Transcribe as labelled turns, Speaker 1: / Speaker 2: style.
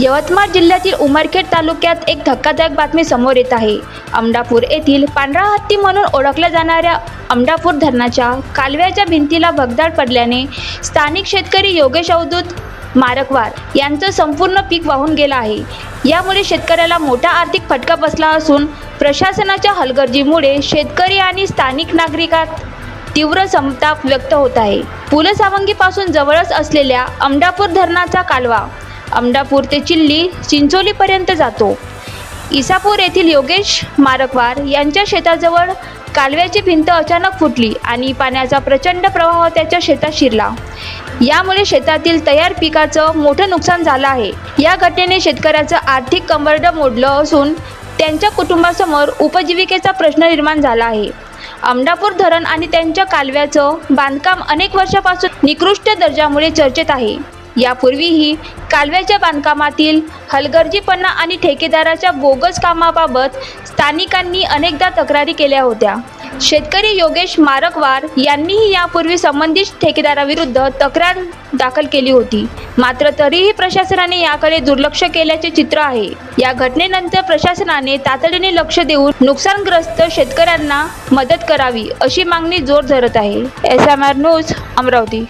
Speaker 1: यवतमाळ जिल्ह्यातील उमरखेड तालुक्यात एक धक्कादायक बातमी समोर येत आहे. अमडापूर येथील पांढरा हत्ती म्हणून ओळखल्या जाणाऱ्या अमडापूर धरणाच्या कालव्याच्या भिंतीला भगदाड पडल्याने स्थानिक शेतकरी योगेश अवधूत मारकवार यांचं संपूर्ण पीक वाहून गेलं आहे. यामुळे शेतकऱ्याला मोठा आर्थिक फटका बसला असून प्रशासनाच्या हलगर्जीमुळे शेतकरी आणि स्थानिक नागरिकात तीव्र संताप व्यक्त होत आहे. पुलसावंगीपासून जवळच असलेल्या अमडापूर धरणाचा कालवा अमडापूर ते चिल्ली चिंचोलीपर्यंत जातो. इसापूर येथील योगेश मारकवार यांच्या शेताजवळ कालव्याची भिंत अचानक फुटली आणि पाण्याचा प्रचंड प्रवाह त्याच्या शेतात शिरला. यामुळे शेतातील तयार पिकाचं मोठं नुकसान झालं आहे. या घटनेने शेतकऱ्याचं आर्थिक कंबरड मोडलं असून त्यांच्या कुटुंबासमोर उपजीविकेचा प्रश्न निर्माण झाला आहे. अमडापूर धरण आणि त्यांच्या कालव्याचं बांधकाम अनेक वर्षापासून निकृष्ट दर्जामुळे चर्चेत आहे. यापूर्वीही कालव्याच्या बांधकामातील हलगर्जीपणा आणि ठेकेदाराच्या बोगस कामाबाबत स्थानिकांनी अनेकदा तक्रारी केल्या होत्या. शेतकरी योगेश मारकवार यांनीही यापूर्वी संबंधित ठेकेदाराविरुद्ध तक्रार दाखल केली होती. मात्र तरीही प्रशासनाने याकडे दुर्लक्ष केल्याचे चित्र आहे. या घटनेनंतर प्रशासनाने तातडीने लक्ष देऊन नुकसानग्रस्त शेतकऱ्यांना मदत करावी अशी मागणी जोर धरत आहे. S M R news Amravati.